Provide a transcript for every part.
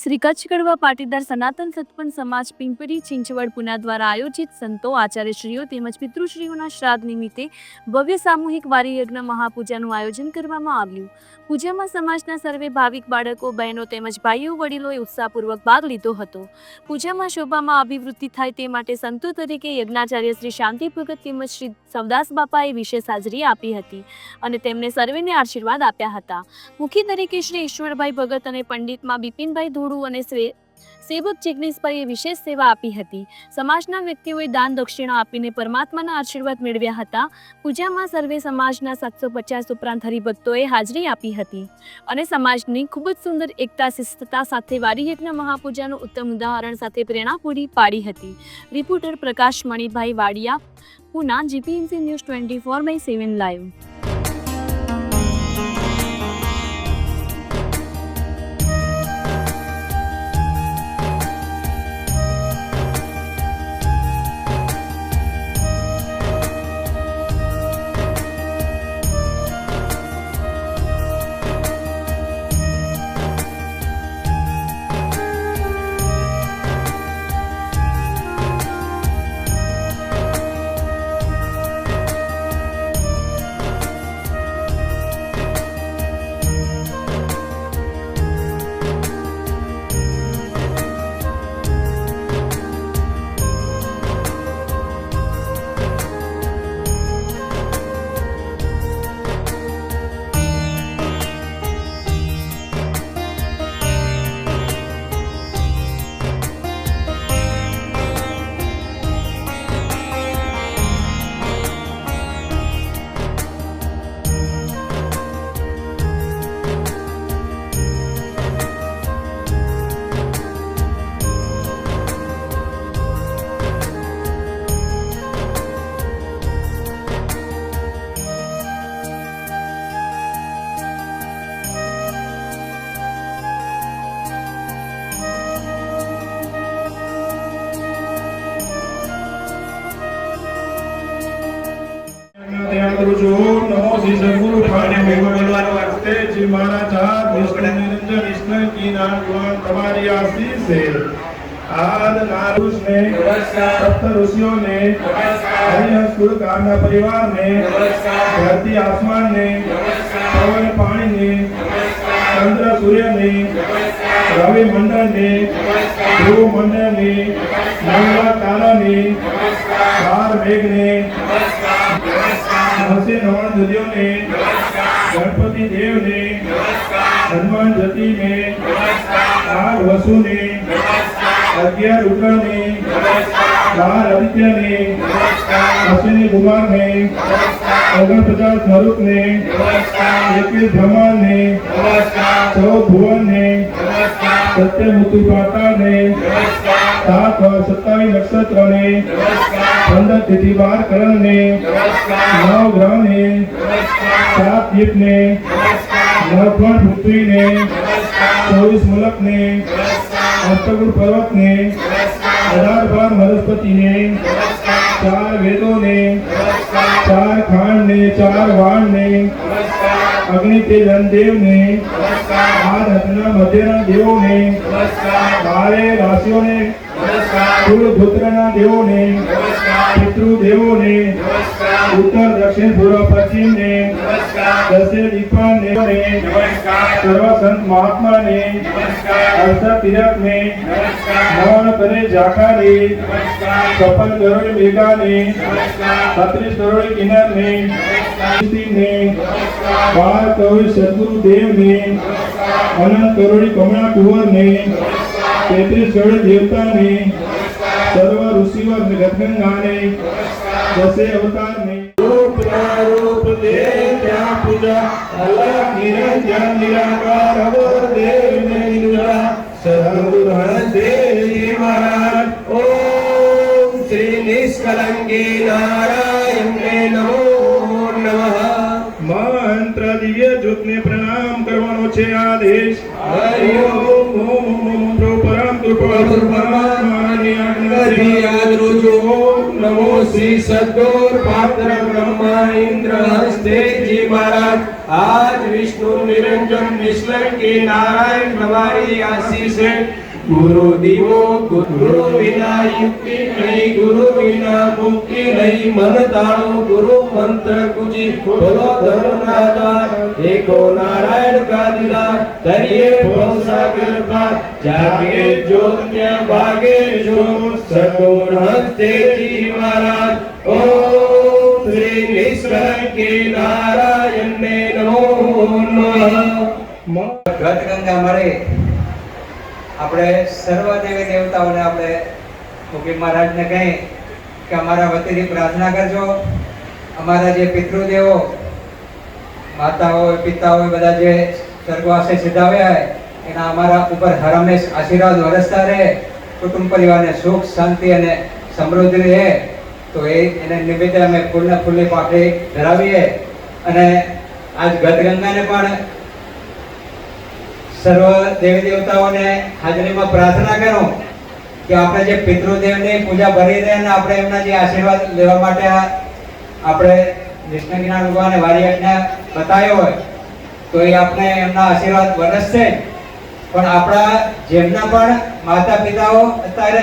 શ્રી કચ્છ કડવા પાટીદાર સનાતન સત્પન સમાજ પિંપરી ચિંચવડ પુના દ્વારા આયોજિત સંતો, આચાર્યશ્રીઓ તેમજ પિતૃશ્રીઓના શ્રાદ્ધ નિમિત્તે ભવ્ય સામૂહિક વારી યજ્ઞ મહાપૂજાનું આયોજન કરવામાં આવ્યું. પૂજામાં સમાજના સર્વે ભાવિક બાળકો, બહેનો તેમજ ભાઈઓ, વડીલોએ ઉત્સાહપૂર્વક ભાગ લીધો હતો. પૂજામાં શોભામાં અભિવૃદ્ધિ થાય તે માટે સંતો તરીકે યજ્ઞાચાર્ય શ્રી શાંતિ ભગત તેમજ શ્રી સવદાસ બાપાએ વિશેષ હાજરી આપી હતી અને તેમને સર્વેને આશીર્વાદ આપ્યા હતા. મુખી તરીકે શ્રી ઈશ્વરભાઈ ભગત અને પંડિતમાં બિપિનભાઈ ધોળુ અને સેવક સેવક જિગ્નેશભાઈએ વિશેષ સેવા આપી હતી. સમાજના વ્યક્તિઓએ દાન દક્ષિણા આપીને પરમાત્માના આશીર્વાદ મેળવ્યા હતા. પૂજામાં સર્વે સમાજના સાતસો પચાસ ઉપરાંત હરિભક્તોએ હાજરી આપી હતી. અને સમાજની ખૂબ જ સુંદર એકતા શિસ્તતા સાથે વારી મહાપૂજાનું ઉત્તમ ઉદાહરણ સાથે પ્રેરણા પૂરી પાડી હતી. Reporter Prakash Manibhai Wadia, Pune, GPMC news twenty four by seven live. ને ને પરિવાર ને ધરતી આસમાન ને પવન પાણી ને ચંદ્ર સૂર્ય ને રવિ મંડળ ને ધ્રુવ મંડળ ને મંગળા તારા ને ચાર મેઘ ગણપતિ દેવને હનુમાન જતીને ચાર વસુને અગિયાર રૂદ્રને બાર આદિત્યને અશ્વિની કુમારને ઓગણપચાસ સ્વરૂપને એકવીસ બ્રહ્માંડને ચૌદ ભુવનને સત્યમૂર્તિ પાતાને સાત સત્તાવીસ નક્ષત્રને પંદર તિથિ બાર કરણને નવ ગ્રહને સાત દીપને નવ પણ પૃથ્વીને ચોવીસ મુલકને અષ્ટગુણ પર્વતને અઢાર બાર વનસ્પતિને ચાર વેદોને ચાર ખાંડને ચાર વાણને અગ્નિ તેજ દેવને આ રત્ના મધ્યના દેવોને બારે રાશિઓને કુલ ગોત્રના દેવોને પિતૃ દેવોને ઉત્તર દક્ષિણ પૂર્વ પશ્ચિમ ને દસે દીપાને સર્વ સંત મહાત્માને અર્ષા તિલક ને નવન કરે જાકાને કપલ ગરુડ મેઘાને છત્રીસ કરોડ કિનર ને ને બાર કરોડ સદગુરુ દેવ ને અનંત કરોડ કમળા કુંવર ને તેત્રીસ કરોડ દેવતા ને સર્વ ઋષિવર ને ગદગંગા ને દસે અવતાર ને રૂપ રૂપ દે ત્યાં પૂજા અલગ નિરંજન નિરાકાર અવર દેવ ને નિરા સદગુરુ દેવ મહારાજ ઓમ શ્રી નિષ્કલંકી નારાયણ ને નમો નમઃ મંત્ર દિવ્ય જ્યોતને પ્રણામ કરવાનો છે આદેશ હરિ ઓમ. ઓમ ઓમ કૃપાળુ પરમાત્માની આજ્ઞાથી આજરોજ નમો શ્રી સદગુર પાત્ર બ્રહ્મા ઇન્દ્ર હસ્તે જી મહારાજ આજ વિષ્ણુ નિરંજન નિષ્કલંકી નારાયણ પ્રભારી આશીષે ગુરુ દીવો ગુરુ વિના યુક્તિ નહીં ગુરુ વિના મુક્તિ નહીં મન તાળો ગુરુ મંત્ર કુજી બોલો ધર્મ એકો નારાયણ કાદિલા તરીએ દરિયે ભવસાગર જાગે જોત્ય ભાગે જો સગુણ હસ્તે મહારાજ ઓમ શ્રી કે નારાયણ ને નમો નમઃ ગત ગંગા મળે આપણે સર્વ દેવી દેવતાઓને આપણે મુખી મહારાજને કહી કે અમારા વતીની પ્રાર્થના કરજો. અમારા જે પિતૃદેવો માતા હોય પિતા હોય બધા જે સ્વર્ગવાસે સિદ્ધાવ્યા એના અમારા ઉપર હર હંમેશ આશીર્વાદ વરસતા રહે, કુટુંબ પરિવારને સુખ, શાંતિ અને સમૃદ્ધિ રહે, તો એ એને નિમિત્તે અમે ફૂલને ફૂલની પાકડી ધરાવીએ. અને આજ ગતગંગાને પણ સર્વ દેવી દેવતાઓને હાજરીમાં પ્રાર્થના કરો કે આપણે જે પિતૃદેવની પૂજા ભરી દે અને આપણે એમના જે આશીર્વાદ લેવા માટે આપણે વિષ્ણુજીના ભગવાને વારી આજ્ઞા બતાવ્યો હોય, તો એ આપણે એમના આશીર્વાદ વરસશે. પણ આપણા જેમના પણ માતા પિતાઓ અત્યારે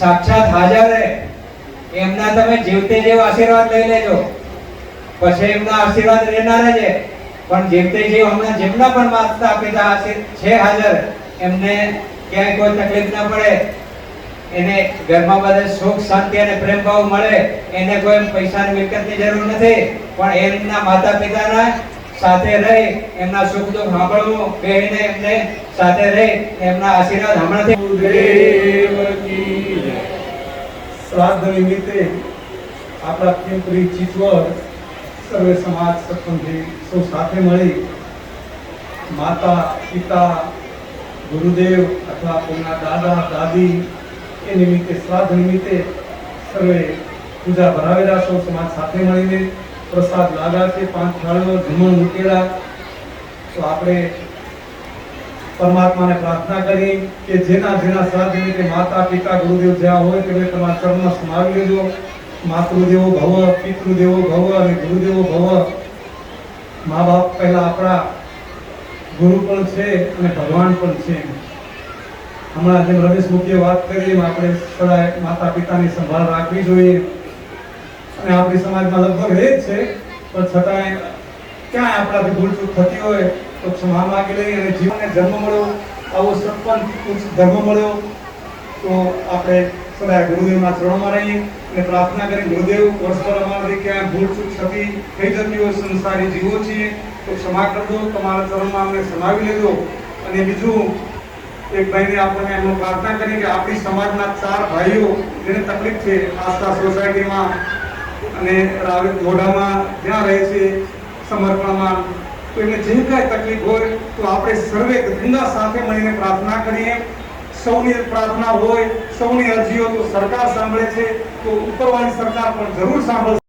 સાક્ષાત હાજર રહે, એમના તમે જીવતે જેવો આશીર્વાદ લઈ લેજો પછી એમના આશીર્વાદ રહેનારા છે. પણ જીવતે જે હમણાં જેમના પણ માતા પિતા છે હાજર, એમને ક્યાંય કોઈ તકલીફ ના પડે. એને ઘરમાં બધા સુખ, શાંતિ અને પ્રેમ ભાવ મળે. એને કોઈ પૈસાની મિલકતની જરૂર નથી. પણ એમના માતા પિતાના સાથે રહી, એમના સુખ દુઃખ સાંભળવું, બેહીને એમને સાથે રહી, એમના આશીર્વાદ હમણાંથી શ્રાદ્ધ નિમિત્તે આપણા પિંપરી ચીચવડ સર્વે સમાજ સત્સંગી સૌ સાથે મળી માતા, પિતા, ગુરુદેવ અથવા કોઈના દાદા, દાદી એ નિમિત્તે, શ્રાદ્ધ નિમિત્તે સર્વે પૂજા ભરાવેલા સૌ સમાજ સાથે મળીને પ્રસાદ લાગા છે, પાંચ થાળીઓ જમણ મૂકેલા. તો આપણે પરમાત્માને પ્રાર્થના કરી કે જેના જેના શ્રાદ્ધ નિમિત્તે માતા, પિતા, ગુરુદેવ જ્યાં હોય તેમને તમારા ચરણમાં સમાવી લેજો. માતૃદેવો ભવ, પિતૃદેવો ભવ અને ગુરુદેવો ભવ. મા બાપ પહેલા આપણા ગુરુ પણ છે અને ભગવાન પણ છે. હમણાં જેમ રમેશ મુખીએ વાત કરી એમ આપણે સદાય માતા પિતાની સંભાળ રાખવી જોઈએ. અને આપણી સમાજમાં લગભગ રહે જ છે, પણ છતાંય ક્યાંય આપણાથી ભૂલચૂક થતી હોય તો ક્ષમા માગી લઈએ અને જીવનને જન્મ મળ્યો, આવો સંપન્ન, ઉચ્ચ ધર્મ મળ્યો, તો આપણે સદાય ગુરુદેવના ચરણોમાં રહીએ અને પ્રાર્થના કરી ગુરુદેવ વર્ષભર અમારાથી ક્યાં ભૂલ ચૂક થતી થઈ જતી હોય, સંસારી જીવો છીએ, તો ક્ષમા કરજો, તમારા ચરણમાં અમને સમાવી લેજો. અને બીજું, એક ભાઈને આપણને એમનો પ્રાર્થના કરીએ કે આપણી સમાજના ચાર ભાઈઓ, જેને તકલીફ છે, આસ્થા સોસાયટીમાં અને મોઢામાં જ્યાં રહે છે, સમર્પણમાં, તો એમને જે કાંઈ તકલીફ હોય, તો આપણે સર્વે ગંગા સાથે મળીને પ્રાર્થના કરીએ. સૌની પ્રાર્થના હોય, સૌની અરજીઓ તો સરકાર સાંભળે છે, તો ઉપરવાળી સરકાર પણ જરૂર સાંભળશે.